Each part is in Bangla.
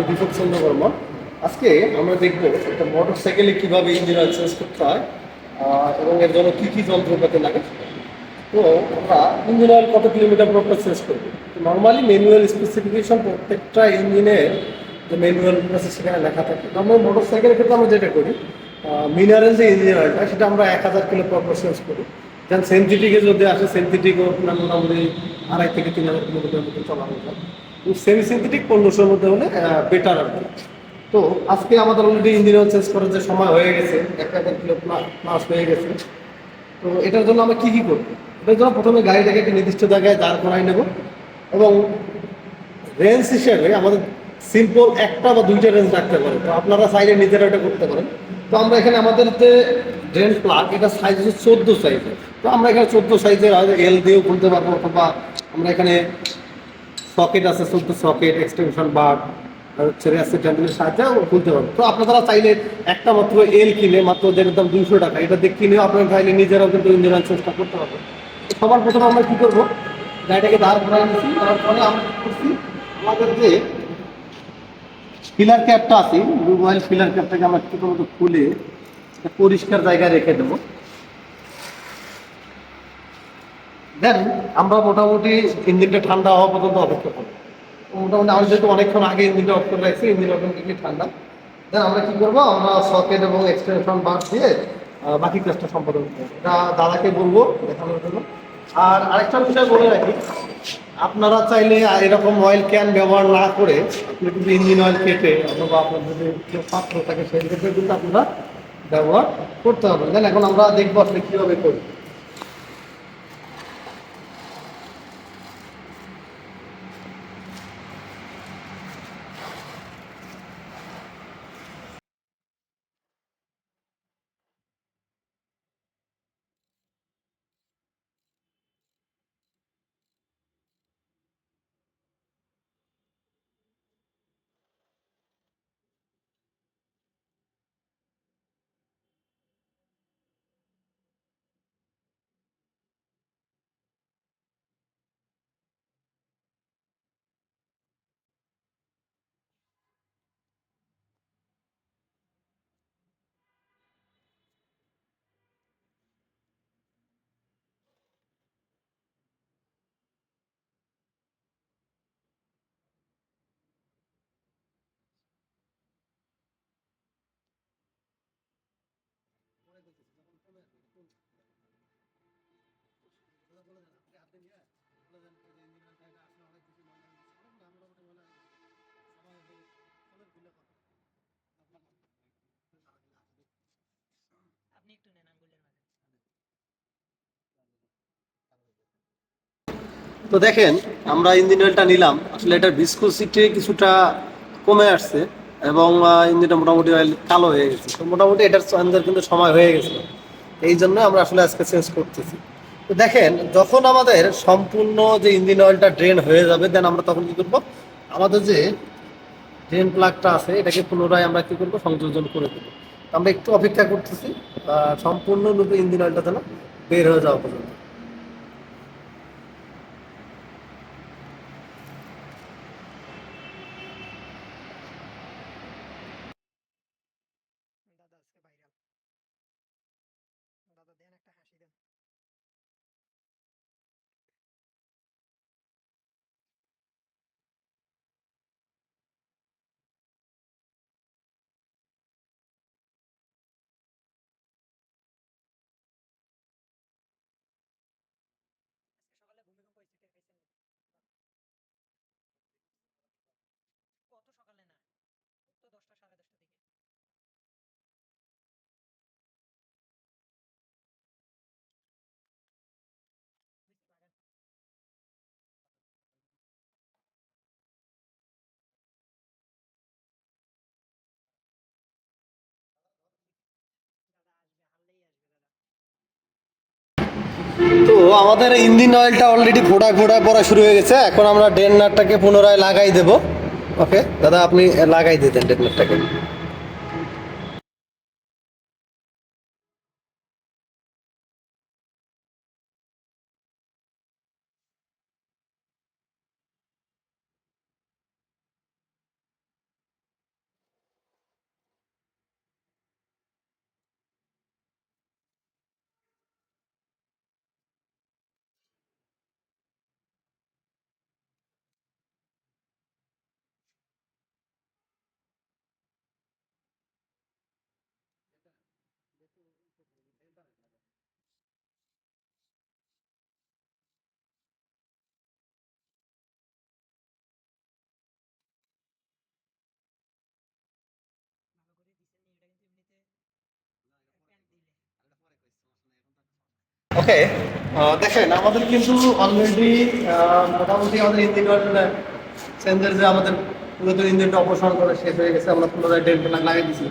আমি দীপক চন্দ্র বর্মা আজকে আমরা দেখব একটা মোটর সাইকেলে কীভাবে ইঞ্জিন অয়েল চেঞ্জ করতে হয় এবং এর জন্য কী কী যন্ত্রপাতি লাগে। তো আমরা ইঞ্জিন অয়েল কত কিলোমিটার পর চেঞ্জ করব? নর্মালি ম্যানুয়াল স্পেসিফিকেশন প্রত্যেকটা ইঞ্জিনের যে ম্যানুয়াল আছে সেখানে লেখা থাকে। আমরা মোটর সাইকেলের ক্ষেত্রে আমরা যেটা করি মিনারেল যে ইঞ্জিন অয়েলটা সেটা আমরা এক হাজার কিলো পর চেঞ্জ করি। যেমন সেন্থেটিকে যদি আসে সেন্থেটিকও মোটামুটি আড়াই থেকে তিন হাজার কিলোমিটার মতো চলানো যায় সেমি সিনথেটিক পনেরোশোর মধ্যে হলে বেটার আর কি। তো আজকে আমাদের অলরেডি ইঞ্জিন চেঞ্জ করার যে সময় হয়ে গেছে এক হাজার কিলো প্লাস হয়ে গেছে। তো এটার জন্য আমরা কী কী করব? এটার জন্য প্রথমে গাড়িটাকে একটি নির্দিষ্ট জায়গায় দাঁড় করাই নেব এবং রেঞ্জ হিসেবে আমাদের সিম্পল একটা বা দুইটা রেঞ্জ রাখতে পারে। তো আপনারা সাইডে নিজেরা এটা করতে পারেন। তো আমরা এখানে আমাদের যে ড্রেন প্লাগ এটা সাইজ হচ্ছে চোদ্দ সাইজের তো আমরা এখানে চোদ্দ সাইজের এল দিয়েও খুলতে পারব অথবা আমরা এখানে সকেট আছে চোদ্দ সকেট এক্সটেনশন আর হচ্ছে রেসেট হ্যান্ডেলের সাহায্যেও খুলতে পারব। তো আপনারা চাইলে একটা মাত্র এল কিনে, মাত্র যেটার দাম দুইশো টাকা, এটা দিয়ে কিনেও আপনারা চাইলে নিজেরাও কিন্তু ইঞ্জিন চেষ্টা করতে পারবেন। সবার প্রথমে আমরা কী করব? গাড়িটাকে দাঁড় করাই নিচ্ছি তারপরে আমরা করছি? আমাদের যে ফিলার ক্যাপটা আছে মোবাইল ফিলার ক্যাপটাকে আমরা কি করব? খুলে পরিষ্কার জায়গায় রেখে দেবো। দেন আমরা মোটামুটি ইঞ্জিনটা ঠান্ডা হওয়া পর্যন্ত অপেক্ষা করব। মোটামুটি আমি যেহেতু অনেকক্ষণ আগে ইঞ্জিনটা অফ করে রাখছি ইঞ্জিন অটোমেটিকলি ঠান্ডা। দেন আমরা কি করব, আমরা সকেট এবং এক্সটেনশন বার দিয়ে বাকি কাজটা সম্পাদন করব। এটা দাদাকে বলব দেখানোর জন্য। আর আরেকটা বিষয় বলে রাখি, আপনারা চাইলে এরকম অয়েল ক্যান ব্যবহার না করে আপনি ইঞ্জিন অয়েল কেটে অথবা আপনার যদি পাত্র থাকে, সেই ক্ষেত্রে কিন্তু আপনারা ব্যবহার করতে হবে দেন এখন আমরা দেখব আসলে কীভাবে করি আপনি একটু নেন আঙ্গুলের মাঝে। তো দেখেন আমরা ইঞ্জিন অয়েলটা নিলাম। আসলে এটার ভিসকোসিটি কিছুটা কমে আসছে এবং ইঞ্জিনটা মোটামুটি অয়েল কালো হয়ে গেছে। তো মোটামুটি এটার চেঞ্জের কিন্তু সময় হয়ে গেছে। এই জন্য আমরা আসলে আজকে চেঞ্জ করতেছি। তো দেখেন, যখন আমাদের সম্পূর্ণ যে ইঞ্জিন অয়েলটা ড্রেন হয়ে যাবে দেন আমরা তখন কি করব? আমাদের যে ড্রেন প্লাগটা আছে, এটাকে পুনরায় আমরা কি করব? সংযোজন করে দেবো। আমরা একটু অপেক্ষা করতেছি সম্পূর্ণরূপে ইঞ্জিন অয়েলটা যেন বের হয়ে যাওয়া পর্যন্ত দাদা আজকে ভাইরাল দাদা দেন একটা হাসি দেন আজকে সকালে ভূমিকম্প হয়েছে টের পাইছেন নি? কত সকালে না তো দশটা সাড়ে দশটা দিকে বুঝতে পারেন দাদা আসবে হারলেই আসবে দাদা তো আমাদের ইঞ্জিন অয়েলটা অলরেডি ফোড়া ফোড়া পড়া শুরু হয়ে গেছে। এখন আমরা ডেন নাটটাকে পুনরায় লাগাই দেব। ওকে দাদা, আপনি লাগাই দিতেন ডেন নাটটাকে। ওকে দেখেন, আমাদের কিন্তু অলরেডি মোটামুটি আমাদের ইঞ্জিন অয়েল চেঞ্জের যে আমাদের পুরাতন ইঞ্জিনটা অপসারণ করে শেষ হয়ে গেছে, আমরা পুনরায় ডেন্ট লাগিয়ে দিচ্ছি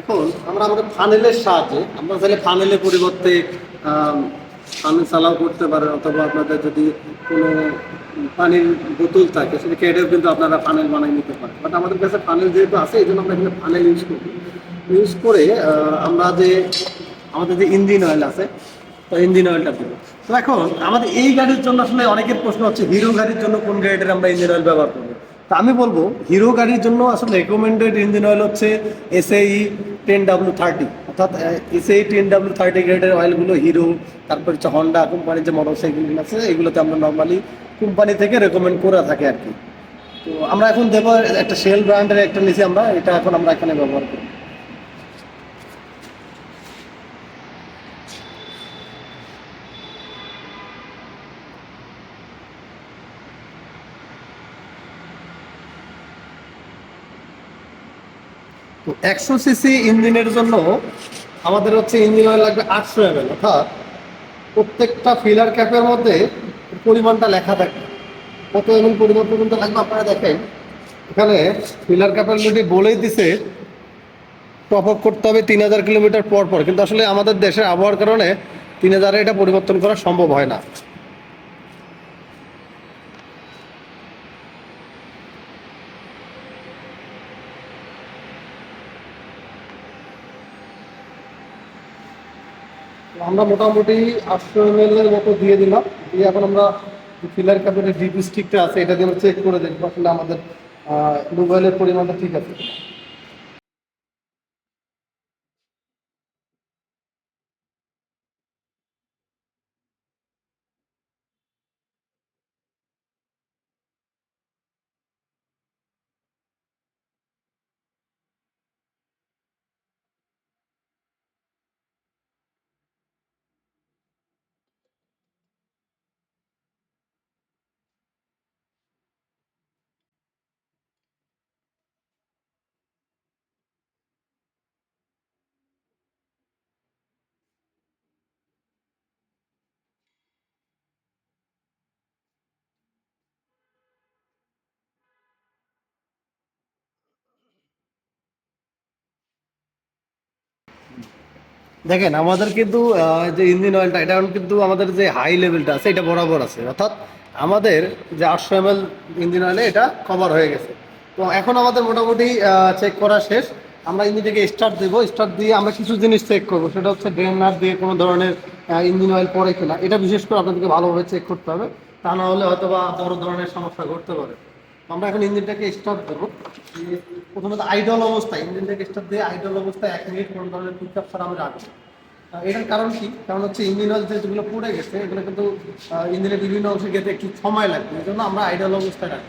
এখন আমরা আমাদের ফানেলের সাহায্যে, আমরা চাইলে ফানেলের পরিবর্তে ফানেল চালাও করতে পারেন, অথবা আপনাদের যদি কোনো পানির বোতল থাকে, সেটা কেটেও কিন্তু আপনারা ফানেল বানিয়ে নিতে পারেন। বাট আমাদের কাছে ফানেল যেহেতু আছে, এই জন্য আমরা এখানে ফানেল ইউজ করি। ইউজ করে আমরা যে, আমাদের যে ইঞ্জিন অয়েল আছে ইঞ্জিন অয়েলটা দেবো। তো এখন আমাদের এই গাড়ির জন্য আসলে অনেকের প্রশ্ন হচ্ছে, হিরো গাড়ির জন্য কোন গাড়িটার আমরা ইঞ্জিন অয়েল ব্যবহার করব? তা আমি বলব, হিরো গাড়ির জন্য আসলে রেকমেন্ডেড ইঞ্জিন অয়েল হচ্ছে এসএই টেন ডাব্লু থার্টি অর্থাৎ এসএই টেন ডাব্লু থার্টি গ্রেডের অয়েলগুলো হিরো, তারপর হচ্ছে হন্ডা কোম্পানির যে মোটর সাইকেলগুলো আছে, এগুলোতে আমরা নর্মালি কোম্পানি থেকে রেকমেন্ড করে থাকি আর কি। তো আমরা এখন দেবো, একটা সেল ব্র্যান্ডের একটা নিছি আমরা, এটা এখন আমরা এখানে ব্যবহার করি তো একশো সিসি ইঞ্জিনের জন্য আমাদের হচ্ছে ইঞ্জিন অয়েল লাগবে আটশো এম অর্থাৎ প্রত্যেকটা ফিলার ক্যাপের মধ্যে পরিমাণটা লেখা থাকে। কত এম পরিমাণ পর্যন্ত লাগবে আপনারা দেখেন। এখানে ফিলার ক্যাপের ক্যাপাবিলিটি বলেই দিছে টপ আপ করতে হবে তিন হাজার কিলোমিটার পর পর। কিন্তু আসলে আমাদের দেশের আবহাওয়ার কারণে তিন হাজারে এটা পরিবর্তন করা সম্ভব হয় না। আমরা মোটামুটি আটশো এম এর মতো দিয়ে দিলাম। দিয়ে এখন আমরা ফিলার ক্যাপের ডিপ স্টিকটা আছে, এটা দিয়ে আমরা চেক করে দেখব আসলে আমাদের মোবাইলের পরিমাণটা ঠিক আছে দেখেন, আমাদের কিন্তু যে ইঞ্জিন অয়েলটা এটা কিন্তু আমাদের যে হাই লেভেলটা আছে, এটা বরাবর আছে। অর্থাৎ আমাদের যে আটশো এম ইঞ্জিন অয়েলে এটা কভার হয়ে গেছে। তো এখন আমাদের মোটামুটি চেক করা শেষ। আমরা ইঞ্জিনটাকে স্টার্ট দেবো। স্টার্ট দিয়ে আমরা কিছু জিনিস চেক করব। সেটা হচ্ছে ড্রেনার দিয়ে কোনো ধরনের ইঞ্জিন অয়েল পড়ে কিনা। এটা বিশেষ করে আপনাদেরকে ভালোভাবে চেক করতে হবে। তা না হলে হয়তো বা বড় ধরনের সমস্যা ঘটতে পারে। আমরা এখন ইঞ্জিনটাকে স্টার্ট দেবো প্রথমত আইডল অবস্থায়, ইঞ্জিনটাকে স্টার্ট দিয়ে আইডল অবস্থায় এক মিনিট কোনো ধরনের পিক ছাড়া আমরা রাখব। এটার কারণ কি? কারণ হচ্ছে ইঞ্জিন অয়েল যেগুলো পড়ে গেছে, এগুলো কিন্তু ইঞ্জিনের বিভিন্ন অংশে গেতে একটু সময় লাগবে, এই জন্য আমরা আইডল অবস্থায় রাখব।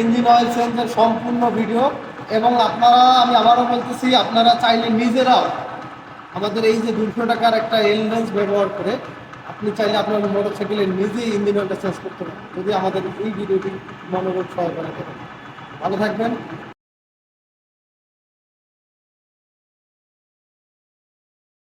ইঞ্জিন অয়েল চেঞ্জের সম্পূর্ণ ভিডিও এবং আপনারা, আমি আবারও বলতেছি, আপনারা চাইলে নিজেরাও আমাদের এই যে দুশো টাকার একটা এলডেন্স ব্যবহার করে আপনি চাইলে আপনার মোটর সাইকেলে নিজেই ইঞ্জিন অয়েলটা চেঞ্জ করতে পারেন। যদি আমাদের এই ভিডিওটি মনোরোধ সহকারে করেন ভালো থাকবেন।